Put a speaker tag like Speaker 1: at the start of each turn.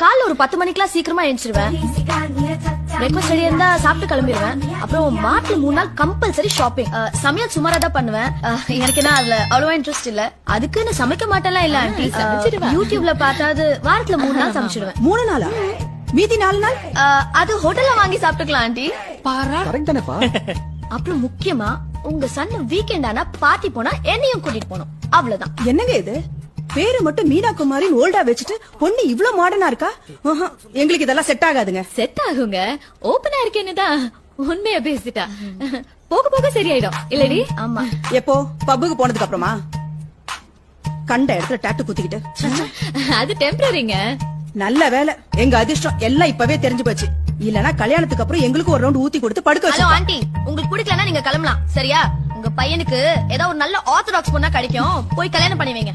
Speaker 1: காலைல ஒரு பத்து மணிக்கெல்லாம் சீக்கிரமா எழுந்திருவேன். பிரேக்ஃபாஸ்ட் ரெடியா இருந்தா சாப்பிட்டு கிளம்பிடுவேன் அப்புறம் மாட்டுல மூணு நாள் கம்பல்சரி ஷாப்பிங் சமையல் சுமாரா தான் பண்ணுவேன். எனக்கு என்ன அதுல அவ்வளவா இன்ட்ரெஸ்ட் இல்ல. அதுக்குன்னு சமைக்க மாட்டேன்லாம் இல்ல ஆண்டி. யூடியூப்ல பார்த்தாவது வாரத்துல மூணு நாள் சமைச்சிடுவேன்.
Speaker 2: மூணு நாளா? மீதி நாலு நாள்?
Speaker 1: அது ஹோட்டல்ல வாங்கி சாப்பிட்டுக்கலாம் ஆண்டி
Speaker 3: பாரா.
Speaker 4: கரெக்ட் தானேப்பா.
Speaker 1: அப்புறம் முக்கியமா உங்க சன் வீக்கெண்ட் ஆனா பார்ட்டி போனா என்னையும் கூட்டிட்டு போகணும். அவ்வளவுதான்.
Speaker 2: என்னங்க இது? பேரு மட்டும் மீனா குமாரின் ஓல்டா வச்சுட்டு பொண்ணு இவ்ளோ மாடர்னா இருக்கா? எங்களுக்கு இதெல்லாம் செட் ஆகாதுங்க.
Speaker 3: செட் ஆகுங்க. ஓபனா இருக்கேன்னு தான் உண்மையா பேசிட்டா. போக போக சரியாயிடும். இல்லடி?
Speaker 1: ஆமா.
Speaker 2: எப்போ? பப்புக்கு போனதுக்கு அப்புறமா கண்ட இடத்துல டாட்டு குத்திக்கிட்டு.
Speaker 3: அது டெம்பரரிங்க
Speaker 2: நல்ல வேலை. எங்க அதிர்ஷ்டம் எல்லாம் இப்பவே தெரிஞ்சு போச்சு. இல்லனா கல்யாணத்துக்கு அப்புறம் எங்களுக்கு ஒரு ரவுண்ட் ஊத்தி கொடுத்து படுக்க
Speaker 1: ஹலோ
Speaker 2: வச்சு
Speaker 1: ஆண்டி உங்களுக்கு பிடிக்கலன்னா நீங்க கிளம்பலாம். சரியா? உங்க பையனுக்கு ஏதோ ஒரு நல்ல ஆர்த்தடாக்ஸ் பொண்ணா கிடைக்கும். போய் கல்யாணம் பண்ணி வைங்க.